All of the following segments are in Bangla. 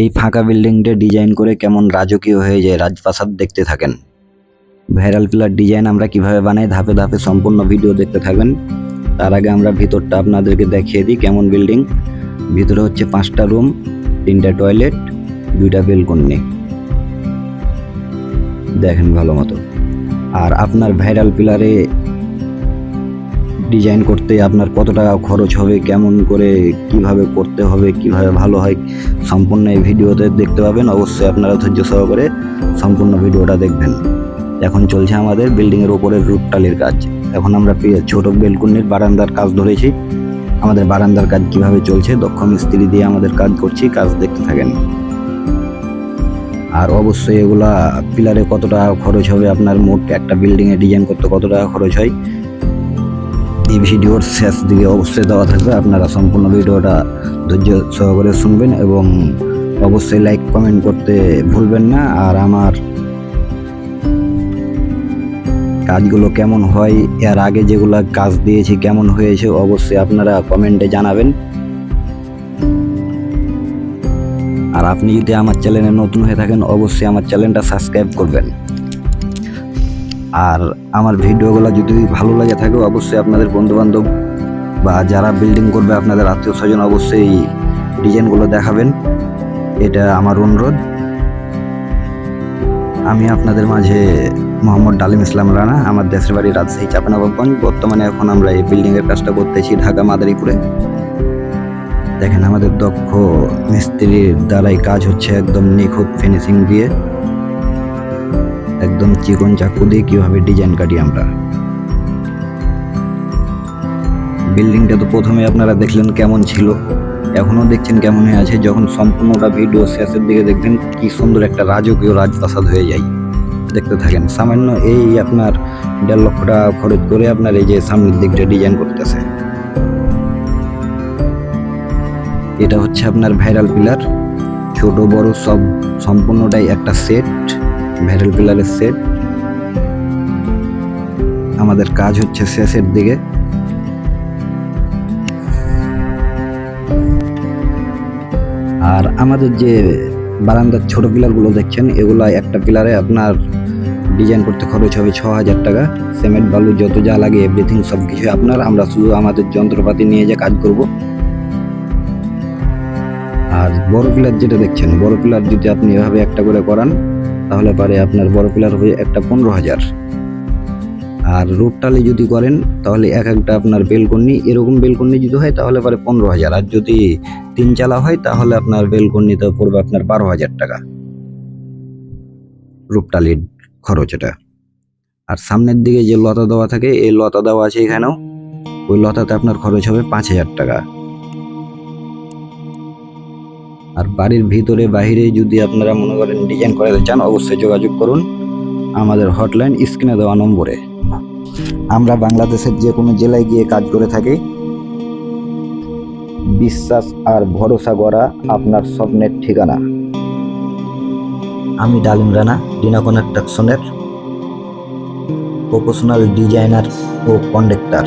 এই ফাঁকা বিল্ডিংটা ডিজাইন করে কেমন রাজকীয় হয়ে যায় রাজপ্রাসাদ দেখতে থাকেন। ভাইরাল পিলার ডিজাইন আমরা কীভাবে বানাই ধাপে ধাপে সম্পূর্ণ ভিডিও দেখতে থাকবেন। তার আগে আমরা ভিতরটা আপনাদেরকে দেখিয়ে দিই কেমন বিল্ডিং। ভিতরে হচ্ছে পাঁচটা রুম, তিনটা টয়লেট, দুইটা বেলকনি। দেখেন ভালো মতো। আর আপনার ভাইরাল পিলারে ডিজাইন করতে আপনার কত টাকা খরচ হবে, কেমন করে, কীভাবে করতে হবে, কীভাবে ভালো হয়, সম্পূর্ণ এই ভিডিওতে দেখতে পাবেন। অবশ্যই আপনারা ধৈর্য সহকারে সম্পূর্ণ ভিডিওটা দেখবেন। এখন চলছে আমাদের বিল্ডিংয়ের ওপরের রুটটালির কাজ। এখন আমরা ছোট বেলকুনির বারান্দার কাজ ধরেছি। আমাদের বারান্দার কাজ কীভাবে চলছে, দক্ষ মিস্ত্রি দিয়ে আমাদের কাজ করছি, কাজ দেখতে থাকেন। আর অবশ্যই এগুলা পিলারে কত টাকা খরচ হবে, আপনার মোট একটা বিল্ডিংয়ে ডিজাইন করতে কত টাকা খরচ হয় এই ভিডিওর শেষ দিকে অবশ্যই দেওয়া থাকবে। আপনারা সম্পূর্ণ ভিডিওটা ধৈর্য সহকারে শুনবেন এবং অবশ্যই লাইক কমেন্ট করতে ভুলবেন না। আর আমার কাজগুলো কেমন হয়, এর আগে যেগুলো কাজ দিয়েছি কেমন হয়েছে অবশ্যই আপনারা কমেন্টে জানাবেন। আর আপনি যদি আমার চ্যানেলে নতুন হয়ে থাকেন, অবশ্যই আমার চ্যানেলটা সাবস্ক্রাইব করবেন। আর আমার ভিডিওগুলো যদি ভালো লাগে থাকে, অবশ্যই আপনাদের বন্ধু বান্ধব বা যারা বিল্ডিং করবে আপনাদের আত্মীয় স্বজন, অবশ্যই ডিজাইনগুলো দেখাবেন। এটা আমার অনুরোধ। আমি আপনাদের মাঝে মোহাম্মদ ডালিম ইসলাম রানা, আমার দেশের বাড়ি রাজশাহী, চাপানবাবগঞ্জ। বর্তমানে এখন আমরা এই বিল্ডিংয়ের কাজটা করতেছি ঢাকা মাদারীপুরে। দেখেন, আমাদের দক্ষ মিস্ত্রির দ্বারাই কাজ হচ্ছে একদম নিখুঁত ফিনিশিং দিয়ে। একদম চিকন চাকু দিয়ে কীভাবে ডিজাইন কাটি আমরা। বিল্ডিংটা তো প্রথমে আপনারা দেখলেন কেমন ছিল। এখনও দেখছেন কেমন হয়ে আছে। যখন সম্পূর্ণটা ভিডিও শেষের দিকে দেখবেন, কি সুন্দর একটা রাজকীয় রাজপ্রাসাদ হয়ে যায়। দেখতে থাকেন। সামান্য এই আপনার দেড় লক্ষ টাকা খরচ করে আপনার এই যে সামনের দিকটা ডিজাইন করতেছে। এটা হচ্ছে আপনার ভাইরাল পিলার ছোট, বড় সব সম্পূর্ণটাই একটা সেট ভাইরাল পিলারের সেট আমাদের কাজ হচ্ছে শেষের দিকে। আর আমাদের যে বারান্দার ছোট পিলারগুলো দেখছেন, এগুলো একটা পিলারে আপনার ডিজাইন করতে খরচ হবে ছ হাজার টাকা। সিমেন্ট বালু, যত যা লাগে এভরিথিং সব কিছু আপনার। আমরা শুধু আমাদের যন্ত্রপাতি নিয়ে যে কাজ করব। আর বড় পিলার যেটা দেখছেন, বড় পিলার যদি আপনি এভাবে একটা করে করান তাহলে পারে আপনার বড় পিলার হবে একটা পনেরো হাজার। আর রূপটালি যদি করেন, তাহলে এক একটা আপনার বেলকনি, এরকম বেলকনি যদি হয়, তাহলে পারে পনেরো হাজার। আর যদি তিন চালা হয়, তাহলে আপনার বেলকনিতে পড়বে আপনার বারো হাজার টাকা। রূপটালির খরচ এটা। আর সামনের দিকে যে লতা দেওয়া থাকে, এই লতা দেওয়া আছে এখানেও। ওই লতাতে আপনার খরচ হবে পাঁচ হাজার টাকা। আর বাড়ির ভিতরে বাইরে যদি আপনারা মনে করেন ডিজাইন করাতে চান, অবশ্যই যোগাযোগ করুন। আমাদের হটলাইন স্ক্রিনে দেওয়া নম্বরে। আমরা বাংলাদেশের যে কোনো জেলায় গিয়ে কাজ করে থাকি। বিশ্বাস আর ভরসা করা আপনার স্বপ্নের ঠিকানা। আমি ডালিম রানা ডিনা কনস্ট্রাকশনের প্রফেশনাল ডিজাইনার ও কন্ডাক্টর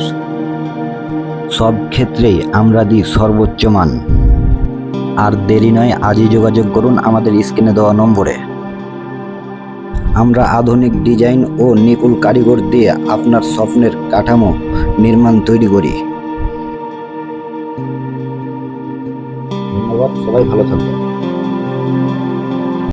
সব ক্ষেত্রেই আমরা দিই সর্বোচ্চ মান। আর দেরি নয়, আজই যোগাযোগ করুন আমাদের স্ক্রিনে দেওয়া নম্বরে। আমরা আধুনিক ডিজাইন ও নিকুল কারিগর দিয়ে আপনার স্বপ্নের কাঠামো নির্মাণ তৈরি করি। ধন্যবাদ, সবাই ভালো থাকবেন।